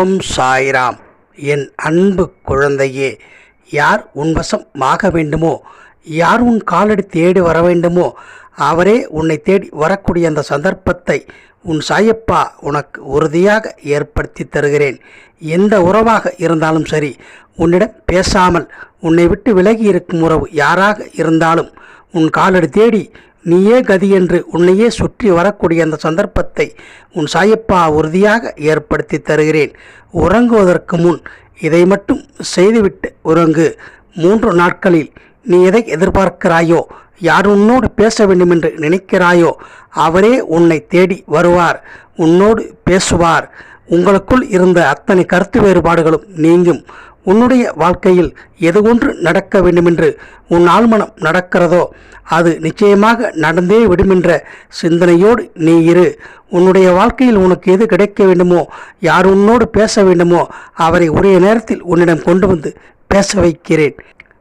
ஓம் சாய்ராம். என் அன்பு குழந்தையே யார் உன் வசம் ஆக வேண்டுமோ யார் உன் காலடி தேடி வர வேண்டுமோ அவரே உன்னை தேடி வரக்கூடிய அந்த சந்தர்ப்பத்தை உன் சாயப்பா உனக்கு உறுதியாக ஏற்படுத்தி தருகிறேன். எந்த உறவாக இருந்தாலும் சரி உன்னிடம் பேசாமல் உன்னை விட்டு விலகி இருக்கும் உறவு யாராக இருந்தாலும் உன் காலடி தேடி நீயே கதி என்று உன்னையே சுற்றி வரக்கூடிய அந்த சந்தர்ப்பத்தை உன் சாயப்பா உறுதியாக ஏற்படுத்தி தருகிறேன். உறங்குவதற்கு முன் இதை மட்டும் செய்துவிட்டு உறங்கு. மூன்று நாட்களில் நீ எதை எதிர்பார்க்கிறாயோ யார் உன்னோடு பேச வேண்டும் என்று நினைக்கிறாயோ அவரே உன்னை தேடி வருவார் உன்னோடு பேசுவார். உங்களுக்குள் இருந்த அத்தனை கருத்து வேறுபாடுகளும் நீங்கும். உன்னுடைய வாழ்க்கையில் எது ஒன்று நடக்க வேண்டுமென்று உன் ஆழ்மனம் நடக்கிறதோ அது நிச்சயமாக நடந்தே விடுமென்ற சிந்தனையோடு நீ இரு. உன்னுடைய வாழ்க்கையில் உனக்கு எது கிடைக்க வேண்டுமோ யார் உன்னோடு பேச வேண்டுமோ அவரை உரிய நேரத்தில் உன்னிடம் கொண்டு வந்து பேச வைக்கிறேன்.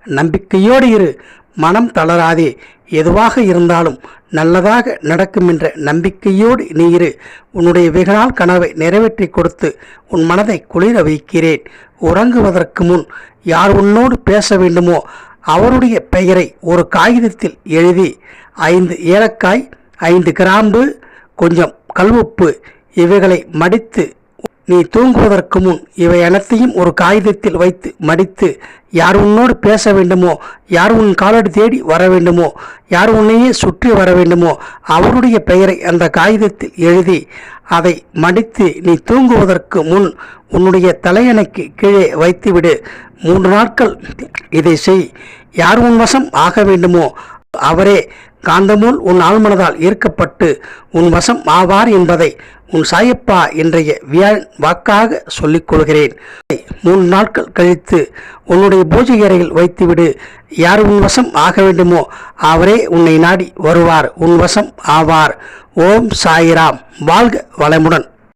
நம்பிக்கையோடு இரு. மனம் தளராதே. எதுவாக இருந்தாலும் நல்லதாக நடக்கும் என்ற நம்பிக்கையோடு நீ இரு. உன்னுடைய வெகுநாள் கனவை நிறைவேற்றி கொடுத்து உன் மனதை குளிர வைக்கிறேன். உறங்குவதற்கு முன் யார் உன்னோடு பேச வேண்டுமோ அவருடைய பெயரை ஒரு காகிதத்தில் எழுதி ஐந்து ஏலக்காய் ஐந்து கிராம்பு கொஞ்சம் கல்வுப்பு இவைகளை மடித்து நீ தூங்குவதற்கு முன் இவை அனைத்தையும் ஒரு காகிதத்தில் வைத்து மடித்து யார் உன்னோடு பேச வேண்டுமோ யார் உன் காலடி தேடி வர வேண்டுமோ யார் உன்னையே சுற்றி வர வேண்டுமோ அவருடைய பெயரை அந்த காகிதத்தில் எழுதி அதை மடித்து நீ தூங்குவதற்கு முன் உன்னுடைய தலையணைக்கு கீழே வைத்துவிடு. மூன்று நாட்கள் இதை செய். யார் உன் வசம் ஆக வேண்டுமோ அவரே காந்தமூல் உன் ஆழ்மனதால் ஈர்க்கப்பட்டு உன் வசம் ஆவார் என்பதை உன் சாயப்பா இன்றைய வியாழ் வாக்காக சொல்லிக் கொள்கிறேன். மூன்று நாட்கள் கழித்து உன்னுடைய பூஜை அறையில் வைத்துவிடு. யார் உன் வசம் ஆக வேண்டுமோ அவரே உன்னை நாடி வருவார். உன் வசம் ஆவார். ஓம் சாயிராம். வாழ்க வளமுடன்.